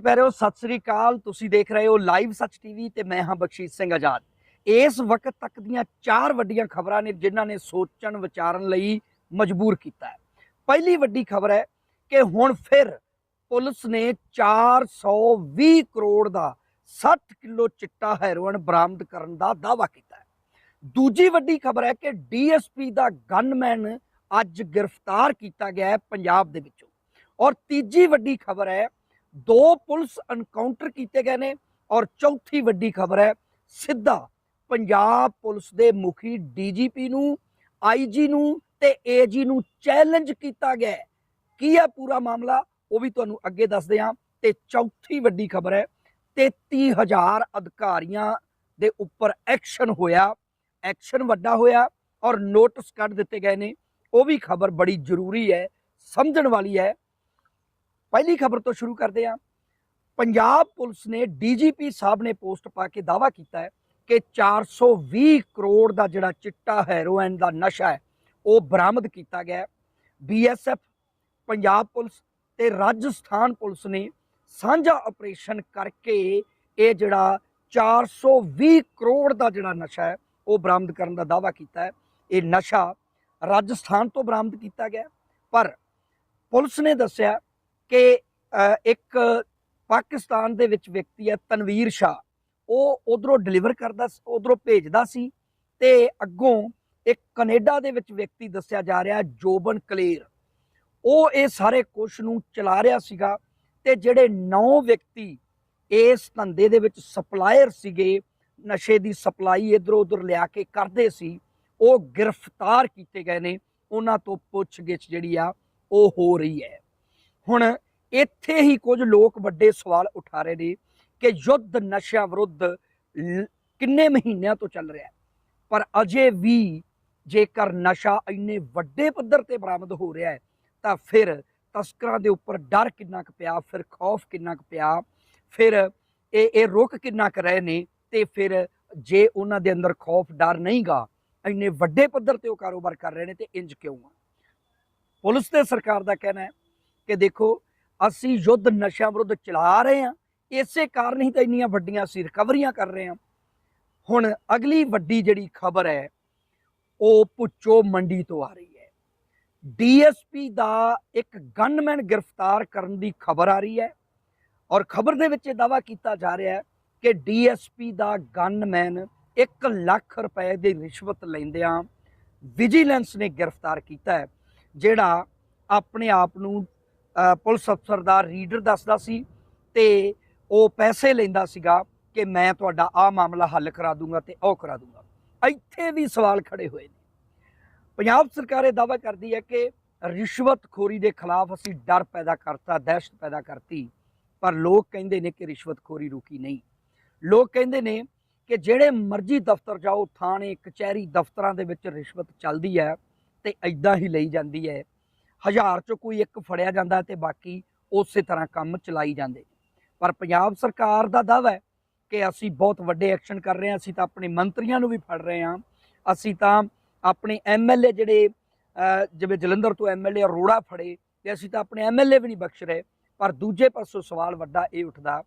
ਪਿਆਰਿਓ ਸਤਿ ਸ੍ਰੀ ਅਕਾਲ, ਤੁਸੀਂ ਦੇਖ ਰਹੇ ਹੋ ਲਾਈਵ ਸੱਚ ਟੀਵੀ ਤੇ ਮੈਂ ਹਾਂ ਬਖਸ਼ੀਸ਼ ਸਿੰਘ ਆਜ਼ਾਦ। ਇਸ ਵਕਤ ਤੱਕ ਦੀਆਂ ਚਾਰ ਵੱਡੀਆਂ ਖਬਰਾਂ ਨੇ ਜਿਨ੍ਹਾਂ ਨੇ ਸੋਚਣ ਵਿਚਾਰਨ ਲਈ ਮਜਬੂਰ ਕੀਤਾ ਹੈ। ਪਹਿਲੀ ਵੱਡੀ ਖਬਰ ਹੈ ਕਿ ਹੁਣ ਫਿਰ ਪੁਲਿਸ ਨੇ 420 ਕਰੋੜ ਦਾ 60 ਕਿਲੋ ਚਿੱਟਾ ਹੈਰੋਇਨ ਬਰਾਮਦ ਕਰਨ ਦਾ ਦਾਅਵਾ ਕੀਤਾ ਹੈ। ਦੂਜੀ ਵੱਡੀ ਖਬਰ ਹੈ ਕਿ ਡੀਐਸਪੀ ਦਾ ਗਨਮੈਨ ਅੱਜ ਗ੍ਰਿਫਤਾਰ ਕੀਤਾ ਗਿਆ ਹੈ ਪੰਜਾਬ ਦੇ ਵਿੱਚੋਂ। ਔਰ ਤੀਜੀ ਵੱਡੀ ਖਬਰ ਹੈ ਦੋ ਪੁਲਿਸ ਐਨਕਾਊਂਟਰ ਕੀਤੇ ਗਏ ਨੇ ਔਰ ਚੌਥੀ ਵੱਡੀ ਖਬਰ ਹੈ, ਸਿੱਧਾ ਪੰਜਾਬ ਪੁਲਿਸ ਦੇ ਮੁਖੀ ਡੀਜੀਪੀ ਨੂੰ ਆਈਜੀ ਨੂੰ ਤੇ ਏਜੀ ਨੂੰ ਚੈਲੰਜ ਕੀਤਾ ਗਿਆ ਕੀ ਹੈ ਪੂਰਾ ਮਾਮਲਾ? ਉਹ ਵੀ ਤੁਹਾਨੂੰ ਅੱਗੇ ਦੱਸਦੇ ਹਾਂ। ਤੇ ਚੌਥੀ ਵੱਡੀ ਖਬਰ ਹੈ 33000 ਅਧਿਕਾਰੀਆਂ ਦੇ ਉੱਪਰ ਐਕਸ਼ਨ ਹੋਇਆ ਐਕਸ਼ਨ ਵੱਡਾ ਹੋਇਆ ਔਰ ਨੋਟਿਸ ਕੱਢ ਦਿੱਤੇ ਗਏ ਨੇ। ਉਹ ਵੀ ਖਬਰ ਬੜੀ ਜ਼ਰੂਰੀ ਹੈ, ਸਮਝਣ ਵਾਲੀ ਹੈ। ਪਹਿਲੀ ਖਬਰ ਤੋਂ ਸ਼ੁਰੂ ਕਰਦੇ ਹਾਂ। ਪੰਜਾਬ ਪੁਲਿਸ ਨੇ ਡੀਜੀਪੀ ਸਾਹਿਬ ਨੇ ਪੋਸਟ ਪਾ ਕੇ ਦਾਅਵਾ ਕੀਤਾ ਹੈ ਕਿ 420 ਕਰੋੜ ਦਾ ਜਿਹੜਾ ਚਿੱਟਾ ਹੈਰੋਇਨ ਦਾ ਨਸ਼ਾ ਹੈ, ਉਹ ਬਰਾਮਦ ਕੀਤਾ ਗਿਆ ਹੈ। ਬੀਐਸਐਫ ਪੰਜਾਬ ਪੁਲਿਸ ਤੇ ਰਾਜਸਥਾਨ ਪੁਲਿਸ ਨੇ ਸਾਂਝਾ ਆਪਰੇਸ਼ਨ ਕਰਕੇ ਇਹ ਜਿਹੜਾ 420 ਕਰੋੜ ਦਾ ਜਿਹੜਾ ਨਸ਼ਾ ਹੈ, ਉਹ ਬਰਾਮਦ ਕਰਨ ਦਾ ਦਾਅਵਾ ਕੀਤਾ ਹੈ। ਇਹ ਨਸ਼ਾ ਰਾਜਸਥਾਨ ਤੋਂ ਬਰਾਮਦ ਕੀਤਾ ਗਿਆ ਪਰ ਪੁਲਿਸ ਨੇ ਦੱਸਿਆ ਕਿ ਇੱਕ ਪਾਕਿਸਤਾਨ ਦੇ ਵਿੱਚ ਵਿਅਕਤੀ ਹੈ ਤਨਵੀਰ ਸ਼ਾ ਉਹ ਉਧਰੋਂ ਡਿਲੀਵਰ ਕਰਦਾ ਉਧਰੋਂ ਭੇਜਦਾ ਸੀ ਤੇ ਅੱਗੋਂ ਇੱਕ ਕੈਨੇਡਾ ਦੇ ਵਿੱਚ ਵਿਅਕਤੀ ਦੱਸਿਆ ਜਾ ਰਿਹਾ ਜੋਬਨ ਕਲੇਰ। ਉਹ ਇਹ ਸਾਰੇ ਕੁਛ ਨੂੰ ਚਲਾ ਰਿਹਾ ਸੀਗਾ ਤੇ ਜਿਹੜੇ 9 ਵਿਅਕਤੀ ਇਸ ਧੰਦੇ ਦੇ ਵਿੱਚ ਸਪਲਾਇਰ ਸੀਗੇ, ਨਸ਼ੇ ਦੀ ਸਪਲਾਈ ਇਧਰੋਂ ਉਧਰ ਲਿਆ ਕੇ ਕਰਦੇ ਸੀ, ਉਹ ਗ੍ਰਿਫਤਾਰ ਕੀਤੇ ਗਏ ਨੇ। ਉਹਨਾਂ ਤੋਂ ਪੁੱਛਗਿੱਛ ਜਿਹੜੀ ਆ, ਉਹ ਹੋ ਰਹੀ ਹੈ। ਹੁਣ ਇੱਥੇ ਹੀ ਕੁਝ ਲੋਕ ਵੱਡੇ ਸਵਾਲ ਉਠਾ ਰਹੇ ਨੇ ਕਿ ਯੁੱਧ ਨਸ਼ਿਆਂ ਵਿਰੁੱਧ ਲ- ਕਿੰਨੇ ਮਹੀਨਿਆਂ ਤੋਂ ਚੱਲ ਰਿਹਾ ਹੈ? ਪਰ ਅਜੇ ਵੀ ਜੇਕਰ ਨਸ਼ਾ ਇੰਨੇ ਵੱਡੇ ਪੱਧਰ ਤੇ ਬਰਾਮਦ ਹੋ ਰਿਹਾ ਹੈ, ਤਾਂ ਫਿਰ ਤਸਕਰਾਂ ਦੇ ਉੱਪਰ ਡਰ ਕਿੰਨਾ ਕੁ ਪਿਆ, ਫਿਰ ਖੌਫ ਕਿੰਨਾ ਕੁ ਪਿਆ, ਫਿਰ ਇਹ ਇਹ ਰੁਕ ਕਿੰਨਾ ਕੁ ਰਹੇ ਨੇ ਤੇ ਫਿਰ ਜੇ ਉਹਨਾਂ ਦੇ ਅੰਦਰ ਖੌਫ, ਡਰ ਨਹੀਂਗਾ ਇੰਨੇ ਵੱਡੇ ਪੱਧਰ ਤੇ ਉਹ ਕਾਰੋਬਾਰ ਕਰ ਰਹੇ ਨੇ ਤੇ ਇੰਜ ਕਿਉਂ ਆ? ਪੁਲਿਸ ਤੇ ਸਰਕਾਰ ਦਾ ਕਹਿਣਾ ਹੈ ਕਿ ਦੇਖੋ, ਅਸੀਂ ਯੁੱਧ ਨਸ਼ਿਆਂ ਵਿਰੁੱਧ ਚਲਾ ਰਹੇ ਹਾਂ। ਇਸੇ ਕਾਰਨ ਹੀ ਤਾਂ ਇੰਨੀਆਂ ਵੱਡੀਆਂ ਅਸੀਂ ਰਿਕਵਰੀਆਂ ਕਰ ਰਹੇ ਹਾਂ। ਹੁਣ ਅਗਲੀ ਵੱਡੀ ਜਿਹੜੀ ਖਬਰ ਹੈ, ਉਹ ਪੁੱਚੋ ਮੰਡੀ ਤੋਂ ਆ ਰਹੀ ਹੈ। ਡੀਐਸਪੀ ਦਾ ਇੱਕ ਗਨਮੈਨ ਗ੍ਰਿਫਤਾਰ ਕਰਨ ਦੀ ਖਬਰ ਆ ਰਹੀ ਹੈ ਔਰ ਖਬਰ ਦੇ ਵਿੱਚ ਇਹ ਦਾਵਾ ਕੀਤਾ ਜਾ ਰਿਹਾ ਹੈ ਕਿ ਡੀਐਸਪੀ ਦਾ ਗਨਮੈਨ 1 ਲੱਖ ਰੁਪਏ ਦੀ ਰਿਸ਼ਵਤ ਲੈਂਦਿਆਂ ਵਿਜੀਲੈਂਸ ਨੇ ਗ੍ਰਿਫਤਾਰ ਕੀਤਾ ਹੈ, ਜਿਹੜਾ ਆਪਣੇ ਆਪ ਨੂੰ ਪੁਲਿਸ ਅਫਸਰ ਦਾ ਰੀਡਰ ਦੱਸਦਾ ਸੀ ਤੇ ਉਹ ਪੈਸੇ ਲੈਂਦਾ ਸੀਗਾ ਕਿ ਮੈਂ ਤੁਹਾਡਾ ਆਹ ਮਾਮਲਾ ਹੱਲ ਕਰਾ ਦੂੰਗਾ ਤੇ ਉਹ ਕਰਾ ਦੂੰਗਾ। ਇੱਥੇ ਵੀ ਸਵਾਲ ਖੜੇ ਹੋਏ ਨੇ। ਪੰਜਾਬ ਸਰਕਾਰ ਇਹ ਦਾਅਵਾ ਕਰਦੀ ਹੈ ਕਿ ਰਿਸ਼ਵਤਖੋਰੀ ਦੇ ਖਿਲਾਫ ਅਸੀਂ ਡਰ ਪੈਦਾ ਕਰਤਾ, ਦਹਿਸ਼ਤ ਪੈਦਾ ਕਰਤੀ, ਪਰ ਲੋਕ ਕਹਿੰਦੇ ਨੇ ਕਿ ਰਿਸ਼ਵਤਖੋਰੀ ਰੁਕੀ ਨਹੀਂ। ਲੋਕ ਕਹਿੰਦੇ ਨੇ ਕਿ ਜਿਹੜੇ ਮਰਜ਼ੀ ਦਫ਼ਤਰ ਜਾਓ, ਥਾਣੇ, ਕਚਹਿਰੀ ਦਫ਼ਤਰਾਂ ਦੇ ਵਿੱਚ ਰਿਸ਼ਵਤ ਚੱਲਦੀ ਹੈ ਤੇ ਐਦਾਂ ਹੀ ਲਈ ਜਾਂਦੀ ਹੈ। ਹਜ਼ਾਰ ਚੋਂ ਕੋਈ ਇੱਕ ਫੜਿਆ ਜਾਂਦਾ ਤੇ ਬਾਕੀ ਉਸੇ ਤਰ੍ਹਾਂ ਕੰਮ ਚਲਾਈ ਜਾਂਦੇ। ਪਰ ਪੰਜਾਬ ਸਰਕਾਰ ਦਾ ਦਾਅਵਾ ਹੈ ਕਿ ਅਸੀਂ ਬਹੁਤ ਵੱਡੇ ਐਕਸ਼ਨ ਕਰ ਰਹੇ ਹਾਂ, ਅਸੀਂ ਤਾਂ ਆਪਣੇ ਮੰਤਰੀਆਂ ਨੂੰ ਵੀ ਫੜ ਰਹੇ ਹਾਂ। ਅਸੀਂ ਤਾਂ ਆਪਣੇ ਐਮਐਲਏ ਜਿਹੜੇ ਜਿਵੇਂ ਜਲੰਧਰ ਤੋਂ ਐਮਐਲਏ ਅਰੋੜਾ ਫੜੇ ਤੇ ਅਸੀਂ ਤਾਂ ਆਪਣੇ ਐਮਐਲਏ ਵੀ ਨਹੀਂ ਬਖਸ਼ ਰਹੇ। ਪਰ ਦੂਜੇ ਪਾਸੋਂ ਸਵਾਲ ਵੱਡਾ ਇਹ ਉੱਠਦਾ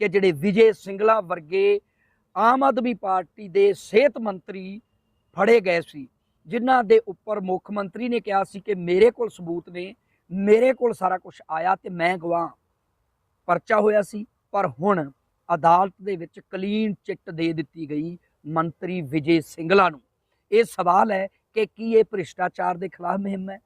ਕਿ ਜਿਹੜੇ ਵਿਜੇ ਸਿੰਗਲਾ ਵਰਗੇ ਆਮ ਆਦਮੀ ਪਾਰਟੀ ਦੇ ਸਿਹਤ ਮੰਤਰੀ ਫੜੇ ਗਏ ਸੀ ਜਿਨ੍ਹਾਂ ਦੇ ਉੱਪਰ ਮੁੱਖ ਮੰਤਰੀ ਨੇ ਕਿਹਾ ਸੀ ਕਿ ਮੇਰੇ ਕੋਲ ਸਬੂਤ ਨੇ, ਮੇਰੇ ਕੋਲ ਸਾਰਾ ਕੁਝ ਆਇਆ ਤੇ ਮੈਂ ਗਵਾਹ। ਪਰਚਾ ਹੋਇਆ ਸੀ, ਪਰ ਹੁਣ ਅਦਾਲਤ ਦੇ ਵਿੱਚ ਕਲੀਨ ਚਿੱਟ ਦੇ ਦਿੱਤੀ ਗਈ ਮੰਤਰੀ ਵਿਜੇ ਸਿੰਗਲਾ ਨੂੰ। ਇਹ ਸਵਾਲ ਹੈ ਕਿ ਕੀ ਇਹ ਭ੍ਰਿਸ਼ਟਾਚਾਰ ਦੇ ਖਿਲਾਫ ਮੁਹਿੰਮ ਹੈ?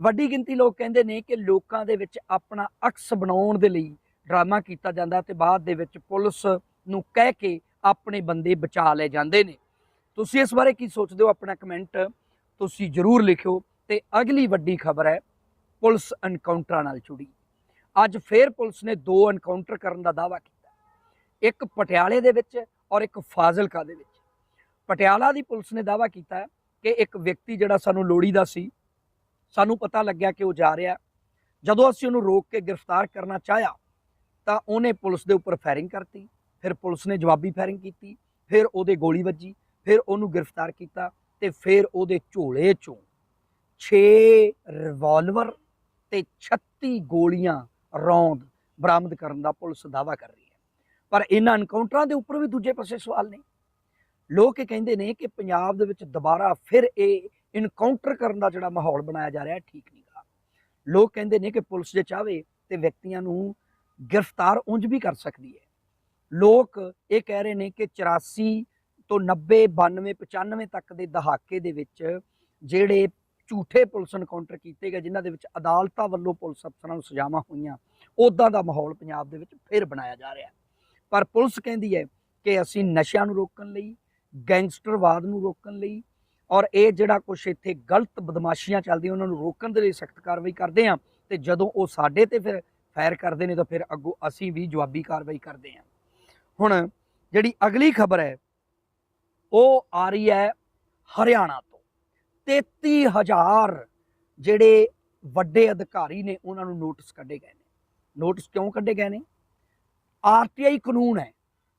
ਵੱਡੀ ਗਿਣਤੀ ਲੋਕ ਕਹਿੰਦੇ ਨੇ ਕਿ ਲੋਕਾਂ ਦੇ ਵਿੱਚ ਆਪਣਾ ਅਕਸ ਬਣਾਉਣ ਦੇ ਲਈ ਡਰਾਮਾ ਕੀਤਾ ਜਾਂਦਾ ਤੇ ਬਾਅਦ ਦੇ ਵਿੱਚ ਪੁਲਿਸ ਨੂੰ ਕਹਿ ਕੇ ਆਪਣੇ ਬੰਦੇ ਬਚਾ ਲਏ ਜਾਂਦੇ ਨੇ। ਤੁਸੀਂ ਇਸ ਬਾਰੇ ਕੀ ਸੋਚਦੇ ਹੋ? ਆਪਣਾ ਕਮੈਂਟ ਤੁਸੀਂ ਜਰੂਰ ਲਿਖਿਓ ਤੇ ਅਗਲੀ ਵੱਡੀ ਖਬਰ ਹੈ ਪੁਲਿਸ ਐਨਕਾਊਂਟਰਾਂ ਨਾਲ ਜੁੜੀ। ਅੱਜ ਫੇਰ ਪੁਲਿਸ ਨੇ ਦੋ ਐਨਕਾਊਂਟਰ ਕਰਨ ਦਾ ਦਾਅਵਾ ਕੀਤਾ। ਇੱਕ ਪਟਿਆਲੇ ਦੇ ਵਿੱਚ ਔਰ ਇੱਕ ਫਾਜ਼ਿਲਕਾ ਦੇ ਵਿੱਚ। ਪਟਿਆਲਾ ਦੀ ਪੁਲਿਸ ਨੇ ਦਾਅਵਾ ਕੀਤਾ ਕਿ ਇੱਕ ਵਿਅਕਤੀ ਜਿਹੜਾ ਸਾਨੂੰ ਲੋੜੀ ਦਾ ਸੀ, ਸਾਨੂੰ ਪਤਾ ਲੱਗਿਆ ਕਿ ਉਹ ਜਾ ਰਿਹਾ। ਜਦੋਂ ਅਸੀਂ ਉਹਨੂੰ ਰੋਕ ਕੇ ਗ੍ਰਿਫਤਾਰ ਕਰਨਾ ਚਾਹਿਆ, ਤਾਂ ਉਹਨੇ ਪੁਲਿਸ ਦੇ ਉੱਪਰ ਫਾਇਰਿੰਗ ਕਰਤੀ, ਫਿਰ ਪੁਲਿਸ ਨੇ ਜਵਾਬੀ ਫਾਇਰਿੰਗ ਕੀਤੀ, ਫਿਰ ਉਹਦੇ ਗੋਲੀ ਵੱਜੀ। ਫਿਰ ਉਹਨੂੰ ਗ੍ਰਿਫਤਾਰ ਕੀਤਾ ਤੇ ਫਿਰ ਉਹਦੇ ਝੋਲੇ ਚੋਂ 6 ਰਿਵਾਲਵਰ ਤੇ 36 ਗੋਲੀਆਂ ਰੌਂਦ ਬਰਾਮਦ ਕਰਨ ਦਾ ਪੁਲਿਸ ਦਾਅਵਾ ਕਰ ਰਹੀ ਹੈ। ਪਰ ਇਹਨਾਂ ਐਨਕਾਊਂਟਰਾਂ ਦੇ ਉੱਪਰ ਵੀ ਦੂਜੇ ਪਾਸੇ ਸਵਾਲ ਨੇ। ਲੋਕ ਇਹ ਕਹਿੰਦੇ ਨੇ ਕਿ ਪੰਜਾਬ ਦੇ ਵਿੱਚ ਦੁਬਾਰਾ ਫਿਰ ਇਹ ਇਨਕਾਊਂਟਰ ਕਰਨ ਦਾ ਜਿਹੜਾ ਮਾਹੌਲ ਬਣਾਇਆ ਜਾ ਰਿਹਾ ਹੈ ਠੀਕ ਨਹੀਂਗਾ ਲੋਕ ਕਹਿੰਦੇ ਨੇ ਕਿ ਪੁਲਿਸ ਜੇ ਚਾਹਵੇ ਤੇ ਵਿਅਕਤੀਆਂ ਨੂੰ ਗ੍ਰਿਫਤਾਰ ਉਂਝ ਵੀ ਕਰ ਸਕਦੀ ਹੈ। ਲੋਕ ਇਹ ਕਹਿ ਰਹੇ ਨੇ ਕਿ 84 ਤੋਂ 90 92 95 ਤੱਕ ਦੇ ਦਹਾਕੇ ਦੇ ਵਿੱਚ ਜਿਹੜੇ ਝੂਠੇ ਪੁਲਿਸ ਐਨਕਾਊਂਟਰ ਕੀਤੇ ਗਏ, ਜਿਨ੍ਹਾਂ ਦੇ ਵਿੱਚ ਅਦਾਲਤਾਂ ਵੱਲੋਂ ਪੁਲਿਸ ਅਫਸਰਾਂ ਨੂੰ ਸਜ਼ਾਵਾਂ ਹੋਈਆਂ ਉਦਾਂ ਦਾ ਮਾਹੌਲ ਪੰਜਾਬ ਦੇ ਵਿੱਚ ਫਿਰ ਬਣਾਇਆ ਜਾ ਰਿਹਾ ਪਰ ਪੁਲਿਸ ਕਹਿੰਦੀ ਹੈ ਕਿ ਅਸੀਂ ਨਸ਼ਿਆਂ ਨੂੰ ਰੋਕਣ ਲਈ, ਗੈਂਗਸਟਰਵਾਦ ਨੂੰ ਰੋਕਣ ਲਈ ਔਰ ਇਹ ਜਿਹੜਾ ਕੁਝ ਇੱਥੇ ਗਲਤ ਬਦਮਾਸ਼ੀਆਂ ਚੱਲਦੀਆਂ, ਉਹਨਾਂ ਨੂੰ ਰੋਕਣ ਦੇ ਲਈ ਸਖਤ ਕਾਰਵਾਈ ਕਰਦੇ ਹਾਂ ਤੇ ਜਦੋਂ ਉਹ ਸਾਡੇ ਤੇ ਫਿਰ ਫਾਇਰ ਕਰਦੇ ਨੇ ਤਾਂ ਫਿਰ ਅੱਗੋਂ ਅਸੀਂ ਵੀ ਜਵਾਬੀ ਕਾਰਵਾਈ ਕਰਦੇ ਹਾਂ। ਹੁਣ ਜਿਹੜੀ ਅਗਲੀ ਖਬਰ ਹੈ ਉਹ ਆ ਰਹੀ ਹੈ ਹਰਿਆਣਾ ਤੋਂ। 33000 ਜਿਹੜੇ ਵੱਡੇ ਅਧਿਕਾਰੀ ਨੇ ਉਹਨਾਂ ਨੂੰ ਨੋਟਿਸ ਕੱਢੇ ਗਏ ਨੇ। ਨੋਟਿਸ ਕਿਉਂ ਕੱਢੇ ਗਏ ਨੇ? ਆਰਟੀਆਈ ਕਾਨੂੰਨ ਹੈ,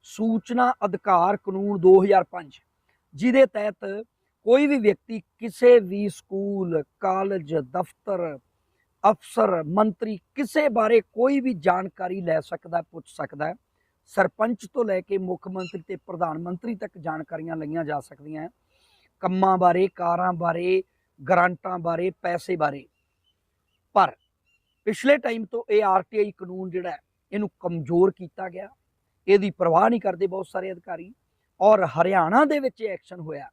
ਸੂਚਨਾ ਅਧਿਕਾਰ ਕਾਨੂੰਨ 2005 ਜਿਹਦੇ ਤਹਿਤ ਕੋਈ ਵੀ ਵਿਅਕਤੀ ਕਿਸੇ ਵੀ ਸਕੂਲ, ਕਾਲਜ, ਦਫ਼ਤਰ, ਅਫਸਰ, ਮੰਤਰੀ ਕਿਸੇ ਬਾਰੇ ਕੋਈ ਵੀ ਜਾਣਕਾਰੀ ਲੈ ਸਕਦਾ ਪੁੱਛ ਸਕਦਾ ਹੈ। ਸਰਪੰਚ ਤੋਂ ਲੈ ਕੇ ਮੁੱਖ ਮੰਤਰੀ ਤੇ ਪ੍ਰਧਾਨ ਮੰਤਰੀ ਤੱਕ ਜਾਣਕਾਰੀਆਂ ਲਈਆਂ ਜਾ ਸਕਦੀਆਂ ਕੰਮਾਂ ਬਾਰੇ, ਕਾਰਾਂ ਬਾਰੇ, ਗ੍ਰਾਂਟਾਂ ਬਾਰੇ, ਪੈਸੇ ਬਾਰੇ। ਪਰ ਪਿਛਲੇ ਟਾਈਮ ਤੋਂ ਇਹ ਆਰਟੀਆਈ ਕਾਨੂੰਨ ਜਿਹੜਾ ਇਹਨੂੰ ਕਮਜ਼ੋਰ ਕੀਤਾ ਗਿਆ। ਇਹਦੀ ਪਰਵਾਹ ਨਹੀਂ ਕਰਦੇ ਬਹੁਤ ਸਾਰੇ ਅਧਿਕਾਰੀ। ਔਰ ਹਰਿਆਣਾ ਦੇ ਵਿੱਚ ਇਹ ਐਕਸ਼ਨ ਹੋਇਆ।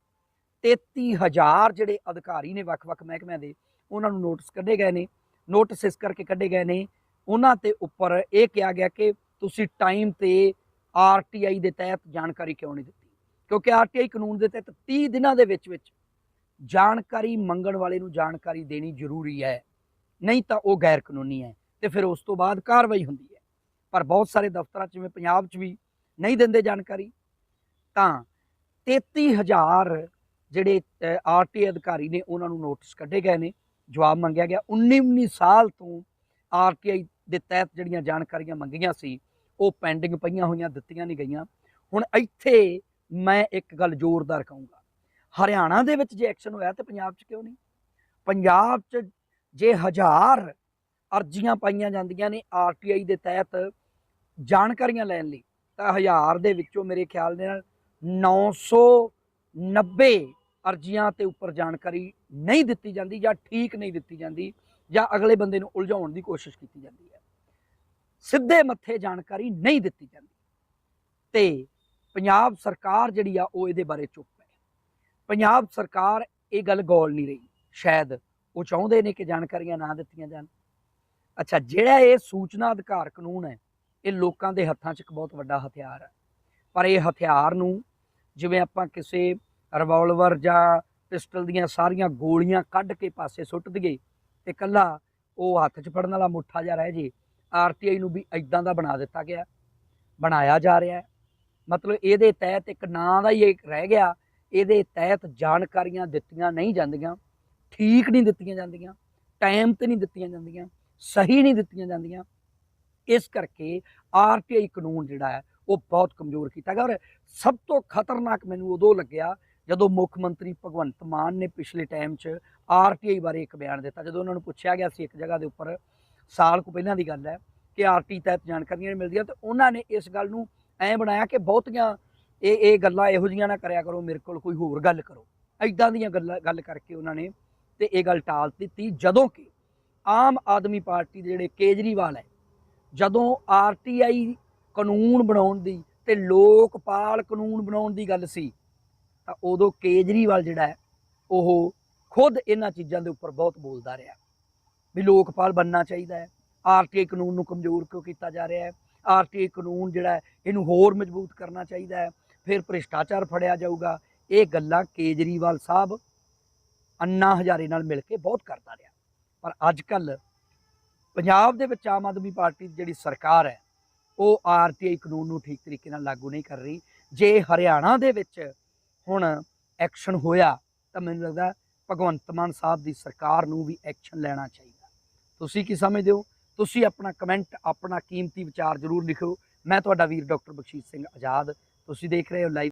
33000 ਜਿਹੜੇ ਅਧਿਕਾਰੀ ਨੇ ਵੱਖ-ਵੱਖ ਮਹਿਕਮਿਆਂ ਦੇ, ਉਹਨਾਂ ਨੂੰ ਨੋਟਿਸ ਕੱਢੇ ਗਏ ਨੇ। ਨੋਟਿਸ ਇਸ ਕਰਕੇ ਕੱਢੇ ਗਏ ਨੇ, ਉਹਨਾਂ ਤੇ ਉੱਪਰ ਇਹ ਕਿਹਾ ਗਿਆ ਕਿ ਤੁਸੀਂ ਟਾਈਮ ਤੇ ਆਰਟੀਆਈ ਦੇ ਤਹਿਤ ਜਾਣਕਾਰੀ ਕਿਉਂ ਨਹੀਂ ਦਿੱਤੀ? ਕਿਉਂਕਿ ਆਰਟੀਆਈ ਕਾਨੂੰਨ ਦੇ ਤਹਿਤ 30 ਦਿਨਾਂ ਦੇ ਵਿੱਚ ਵਿੱਚ ਜਾਣਕਾਰੀ ਮੰਗਣ ਵਾਲੇ ਨੂੰ ਜਾਣਕਾਰੀ ਦੇਣੀ ਜ਼ਰੂਰੀ ਹੈ। ਨਹੀਂ ਤਾਂ ਉਹ ਗੈਰ ਕਾਨੂੰਨੀ ਹੈ ਤੇ ਫਿਰ ਉਸ ਤੋਂ ਬਾਅਦ ਕਾਰਵਾਈ ਹੁੰਦੀ ਹੈ। ਪਰ ਬਹੁਤ ਸਾਰੇ ਦਫ਼ਤਰਾਂ 'ਚ ਜਿਵੇਂ ਪੰਜਾਬ 'ਚ ਵੀ ਨਹੀਂ ਦਿੰਦੇ ਜਾਣਕਾਰੀ, ਤਾਂ 33000 ਜਿਹੜੇ ਆਰਟੀ ਅਧਿਕਾਰੀ ਨੇ ਉਹਨਾਂ ਨੂੰ ਨੋਟਿਸ ਕੱਢੇ ਗਏ ਨੇ। ਜਵਾਬ ਮੰਗਿਆ ਗਿਆ 19 19 ਸਾਲ ਤੋਂ ਆਰਟੀਆਈ ਦੇ ਤਹਿਤ ਜਿਹੜੀਆਂ ਜਾਣਕਾਰੀਆਂ ਮੰਗੀਆਂ ਸੀ ਉਹ ਪੈਂਡਿੰਗ ਪਈਆਂ ਹੋਈਆਂ, ਦਿੱਤੀਆਂ ਨਹੀਂ ਗਈਆਂ। ਹੁਣ ਇੱਥੇ ਮੈਂ ਇੱਕ ਗੱਲ ਜ਼ੋਰਦਾਰ ਕਹੂੰਗਾ। ਹਰਿਆਣਾ ਦੇ ਵਿੱਚ ਜੇ ਐਕਸ਼ਨ ਹੋਇਆ ਤੇ ਪੰਜਾਬ 'ਚ ਕਿਉਂ ਨਹੀਂ? ਪੰਜਾਬ 'ਚ ਜੇ ਹਜ਼ਾਰ ਅਰਜ਼ੀਆਂ ਪਾਈਆਂ ਜਾਂਦੀਆਂ ਨੇ ਆਰਟੀਆਈ ਦੇ ਤਹਿਤ ਜਾਣਕਾਰੀਆਂ ਲੈਣ ਲਈ, ਤਾਂ ਹਜ਼ਾਰ ਦੇ ਵਿੱਚੋਂ ਮੇਰੇ ਖਿਆਲ ਦੇ ਨਾਲ 990 ਅਰਜ਼ੀਆਂ ਤੇ ਉੱਪਰ ਜਾਣਕਾਰੀ ਨਹੀਂ ਦਿੱਤੀ ਜਾਂਦੀ ਜਾਂ ਠੀਕ ਨਹੀਂ ਦਿੱਤੀ ਜਾਂਦੀ ਜਾਂ ਅਗਲੇ ਬੰਦੇ ਨੂੰ ਉਲਝਾਉਣ ਦੀ ਕੋਸ਼ਿਸ਼ ਕੀਤੀ ਜਾਂਦੀ ਹੈ। ਸਿੱਧੇ ਮੱਥੇ ਜਾਣਕਾਰੀ ਨਹੀਂ ਦਿੱਤੀ ਜਾਂਦੀ। ਤੇ ਪੰਜਾਬ ਸਰਕਾਰ ਜਿਹੜੀ ਆ, ਉਹ ਇਹਦੇ ਬਾਰੇ ਚੁੱਪ ਹੈ। ਪੰਜਾਬ ਸਰਕਾਰ ਇਹ ਗੱਲ ਗੌਲ ਨਹੀਂ ਰਹੀ। ਸ਼ਾਇਦ ਉਹ ਚਾਹੁੰਦੇ ਨੇ ਕਿ ਜਾਣਕਾਰੀਆਂ ਨਾ ਦਿੱਤੀਆਂ ਜਾਣ। ਅੱਛਾ, ਜਿਹੜਾ ਇਹ ਸੂਚਨਾ ਅਧਿਕਾਰ ਕਾਨੂੰਨ ਹੈ, ਇਹ ਲੋਕਾਂ ਦੇ ਹੱਥਾਂ 'ਚ ਇੱਕ ਬਹੁਤ ਵੱਡਾ ਹਥਿਆਰ ਹੈ। ਪਰ ਇਹ ਹਥਿਆਰ ਨੂੰ ਜਿਵੇਂ ਆਪਾਂ ਕਿਸੇ ਰਿਵਾਲਵਰ ਜਾਂ ਪਿਸਟਲ ਦੀਆਂ ਸਾਰੀਆਂ ਗੋਲੀਆਂ ਕੱਢ ਕੇ ਪਾਸੇ ਸੁੱਟ ਦਈਏ ਤੇ ਕੱਲਾ ਉਹ ਹੱਥ 'ਚ ਫੜਨ ਵਾਲਾ ਮੁੱਠਾ ਜਿਹਾ ਰਹਿ ਜੇ ਆਰਟੀਆਈ ਨੂੰ ਵੀ ਇਦਾਂ ਦਾ ਬਣਾ ਦਿੱਤਾ ਗਿਆ, ਬਣਾਇਆ ਜਾ ਰਿਹਾ ਹੈ। ਮਤਲਬ ਇਹਦੇ ਤਹਿਤ ਇੱਕ ਨਾਂ ਦਾ ਹੀ ਇੱਕ ਰਹਿ ਗਿਆ, ਇਹਦੇ ਤਹਿਤ ਜਾਣਕਾਰੀਆਂ ਦਿੱਤੀਆਂ ਨਹੀਂ ਜਾਂਦੀਆਂ, ਠੀਕ ਨਹੀਂ ਦਿੱਤੀਆਂ ਜਾਂਦੀਆਂ ਟਾਈਮ ਤੇ ਨਹੀਂ ਦਿੱਤੀਆਂ ਜਾਂਦੀਆਂ, ਸਹੀ ਨਹੀਂ ਦਿੱਤੀਆਂ ਜਾਂਦੀਆਂ। ਇਸ ਕਰਕੇ ਆਰਟੀਆਈ ਕਾਨੂੰਨ ਜਿਹੜਾ ਹੈ, ਉਹ ਬਹੁਤ ਕਮਜ਼ੋਰ ਕੀਤਾ ਗਿਆ ਔਰ ਸਭ ਤੋਂ ਖਤਰਨਾਕ ਮੈਨੂੰ ਉਦੋਂ ਲੱਗਿਆ ਜਦੋਂ ਮੁੱਖ ਮੰਤਰੀ ਭਗਵੰਤ ਮਾਨ ਨੇ ਪਿਛਲੇ ਟਾਈਮ 'ਚ ਆਰਟੀਆਈ ਬਾਰੇ ਇੱਕ ਬਿਆਨ ਦਿੱਤਾ। ਜਦੋਂ ਉਹਨਾਂ ਨੂੰ ਪੁੱਛਿਆ ਗਿਆ ਸੀ ਇੱਕ ਜਗ੍ਹਾ ਦੇ ਉੱਪਰ ਸਾਲ ਕੁ ਪਹਿਲਾਂ ਦੀ ਗੱਲ ਹੈ ਕਿ ਆਰਟੀ ਤਹਿਤ ਜਾਣਕਾਰੀਆਂ ਮਿਲਦੀਆਂ ਤੇ ਉਹਨਾਂ ਨੇ ਇਸ ਗੱਲ ਨੂੰ ਐਂ ਬਣਾਇਆ ਕਿ ਬਹੁਤੀਆਂ ਇਹ ਇਹ ਗੱਲਾਂ ਇਹੋ ਜੀਆਂ ਨਾ ਕਰਿਆ ਕਰੋ, ਮੇਰੇ ਕੋਲ ਕੋਈ ਹੋਰ ਗੱਲ ਕਰੋ। ਐਦਾਂ ਦੀਆਂ ਗੱਲਾਂ, ਗੱਲ ਕਰਕੇ ਉਹਨਾਂ ਨੇ ਤੇ ਇਹ ਗੱਲ ਟਾਲ ਦਿੱਤੀ, ਜਦੋਂ ਕਿ ਆਮ ਆਦਮੀ ਪਾਰਟੀ ਦੇ ਜਿਹੜੇ ਕੇਜਰੀਵਾਲ ਹੈ, ਜਦੋਂ ਆਰਟੀਆਈ ਕਾਨੂੰਨ ਬਣਾਉਣ ਦੀ ਤੇ ਲੋਕਪਾਲ ਕਾਨੂੰਨ ਬਣਾਉਣ ਦੀ ਗੱਲ ਸੀ, ਤਾਂ ਉਦੋਂ ਕੇਜਰੀਵਾਲ ਜਿਹੜਾ ਹੈ, ਉਹ ਖੁਦ ਇਹਨਾਂ ਚੀਜ਼ਾਂ ਦੇ ਉੱਪਰ ਬਹੁਤ ਬੋਲਦਾ ਰਿਹਾ। ਵੀ ਲੋਕਪਾਲ ਬੰਨਣਾ ਚਾਹੀਦਾ ਹੈ। ਆਰਟੀਆਈ ਕਾਨੂੰਨ ਨੂੰ ਕਮਜ਼ੋਰ ਕਿਉਂ ਕੀਤਾ ਜਾ ਰਿਹਾ ਹੈ? ਆਰਟੀਆਈ ਕਾਨੂੰਨ ਜਿਹੜਾ ਇਹਨੂੰ ਹੋਰ ਮਜ਼ਬੂਤ ਕਰਨਾ ਚਾਹੀਦਾ ਹੈ। ਫਿਰ ਭ੍ਰਿਸ਼ਟਾਚਾਰ ਫੜਿਆ ਜਾਊਗਾ। ਇਹ ਗੱਲਾਂ ਕੇਜਰੀਵਾਲ ਸਾਹਿਬ ਅੰਨਾ ਹਜ਼ਾਰੇ ਨਾਲ ਮਿਲ ਕੇ ਬਹੁਤ ਕਰਦਾ ਰਿਹਾ। ਪਰ ਅੱਜ ਕੱਲ ਪੰਜਾਬ ਦੇ ਵਿੱਚ ਆਮ ਆਦਮੀ ਪਾਰਟੀ ਦੀ ਜਿਹੜੀ ਸਰਕਾਰ ਹੈ, ਉਹ ਆਰਟੀਆਈ ਕਾਨੂੰਨ ਨੂੰ ਠੀਕ ਤਰੀਕੇ ਨਾਲ ਲਾਗੂ ਨਹੀਂ ਕਰ ਰਹੀ। ਜੇ ਹਰਿਆਣਾ ਦੇ ਵਿੱਚ ਹੁਣ ਐਕਸ਼ਨ ਹੋਇਆ, ਤਾਂ ਮੈਨੂੰ ਲੱਗਦਾ ਭਗਵੰਤ ਮਾਨ ਸਾਹਿਬ ਦੀ ਸਰਕਾਰ ਨੂੰ ਵੀ ਐਕਸ਼ਨ ਲੈਣਾ ਚਾਹੀਦਾ। ਤੁਸੀਂ ਕੀ ਸਮਝਦੇ ਹੋ? ਤੁਸੀਂ ਆਪਣਾ ਕਮੈਂਟ ਆਪਣਾ ਕੀਮਤੀ ਵਿਚਾਰ ਜ਼ਰੂਰ ਲਿਖੋ ਮੈਂ ਤੁਹਾਡਾ ਵੀਰ ਡਾਕਟਰ ਬਖਸ਼ੀਸ਼ ਸਿੰਘ ਆਜ਼ਾਦ। ਤੁਸੀਂ ਦੇਖ ਰਹੇ ਹੋ ਲਾਈਵ